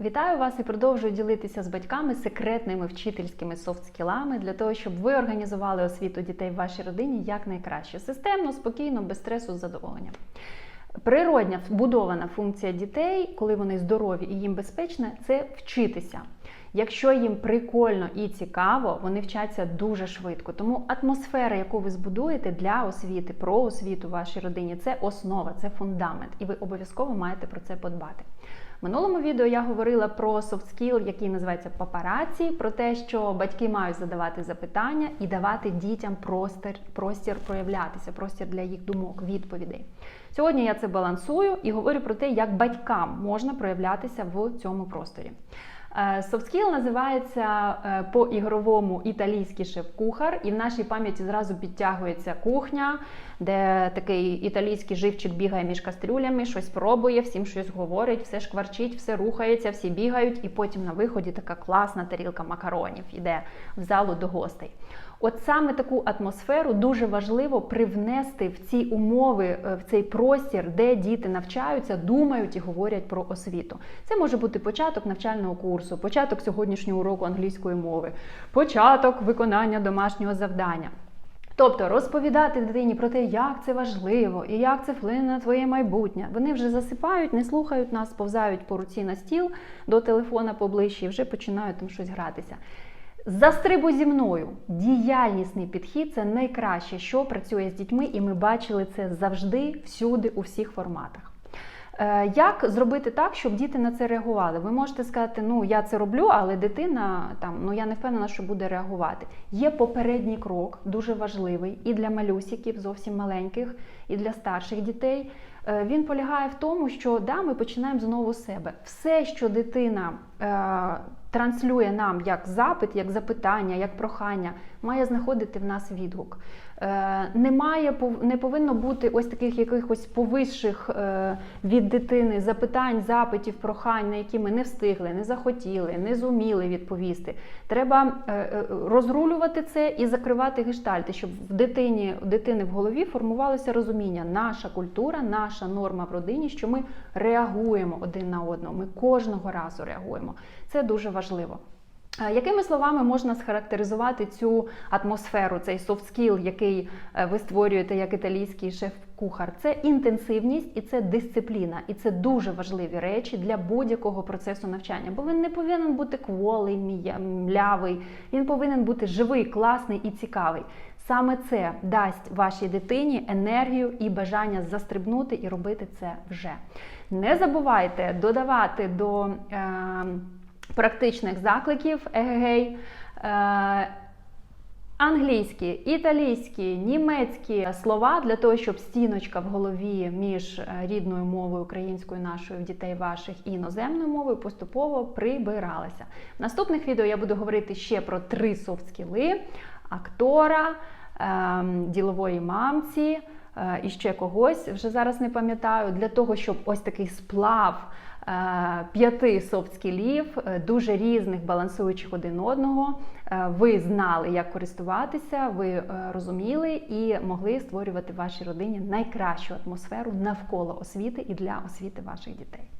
Вітаю вас і продовжую ділитися з батьками секретними вчительськими софт-скілами для того, щоб ви організували освіту дітей в вашій родині якнайкраще. Системно, спокійно, без стресу, з задоволенням. Природня вбудована функція дітей, коли вони здорові і їм безпечна, це вчитися. Якщо їм прикольно і цікаво, вони вчаться дуже швидко. Тому атмосфера, яку ви збудуєте для освіти, про освіту в вашій родині, це основа, це фундамент, і ви обов'язково маєте про це подбати. В минулому відео я говорила про soft skill, який називається папараці, про те, що батьки мають задавати запитання і давати дітям простір, простір проявлятися, простір для їх думок, відповідей. Сьогодні я це балансую і говорю про те, як батькам можна проявлятися в цьому просторі. Soft skill називається по-ігровому італійський шеф-кухар, і в нашій пам'яті зразу підтягується кухня, де такий італійський живчик бігає між кастрюлями, щось пробує, всім щось говорить, все шкварчить, все рухається, всі бігають, і потім на виході така класна тарілка макаронів іде в залу до гостей. От саме таку атмосферу дуже важливо привнести в ці умови, в цей простір, де діти навчаються, думають і говорять про освіту. Це може бути початок навчального курсу, початок сьогоднішнього уроку англійської мови, початок виконання домашнього завдання. Тобто розповідати дитині про те, як це важливо і як це вплине на твоє майбутнє. Вони вже засипають, не слухають нас, повзають по руці на стіл до телефона поближче і вже починають там щось гратися. Застрибуй зі мною. Діяльнісний підхід це найкраще, що працює з дітьми, і ми бачили це завжди, всюди, у всіх форматах. Як зробити так, щоб діти на це реагували? Ви можете сказати, ну я це роблю, але дитина там ну я не впевнена, що буде реагувати. Є попередній крок, дуже важливий і для малюсиків, зовсім маленьких, і для старших дітей. Він полягає в тому, що да, ми починаємо знову з себе. Все, що дитина е, транслює нам як запит, як запитання, як прохання, має знаходити в нас відгук. Е, немає, не повинно бути ось таких якихось повищих е, від дитини запитань, запитів, прохань, на які ми не встигли, не захотіли, не зуміли відповісти. Треба е, розрулювати це і закривати гештальти, щоб в дитині в дитини в голові формувалося розуміння, наша культура, наша норма в родині, що ми реагуємо один на одного. Ми кожного разу реагуємо. Це дуже важливо. Якими словами можна схарактеризувати цю атмосферу, цей skill, який ви створюєте як італійський шеф-кухар? Це інтенсивність і це дисципліна, і це дуже важливі речі для будь-якого процесу навчання. Бо він не повинен бути кволий, млявий, він повинен бути живий, класний і цікавий. Саме це дасть вашій дитині енергію і бажання застрибнути і робити це вже. Не забувайте додавати до. Е практичних закликів егегей. Е, англійські, італійські, німецькі слова для того, щоб стіночка в голові між рідною мовою українською нашою в дітей ваших і іноземною мовою поступово прибиралася. В наступних відео я буду говорити ще про три софт-скіли актора, ділової мамці і ще когось. Вже зараз не пам'ятаю, для того, щоб ось такий сплав. П'яти софт-скілів, дуже різних, балансуючих один одного. Ви знали, як користуватися, ви розуміли і могли створювати вашій родині найкращу атмосферу навколо освіти і для освіти ваших дітей.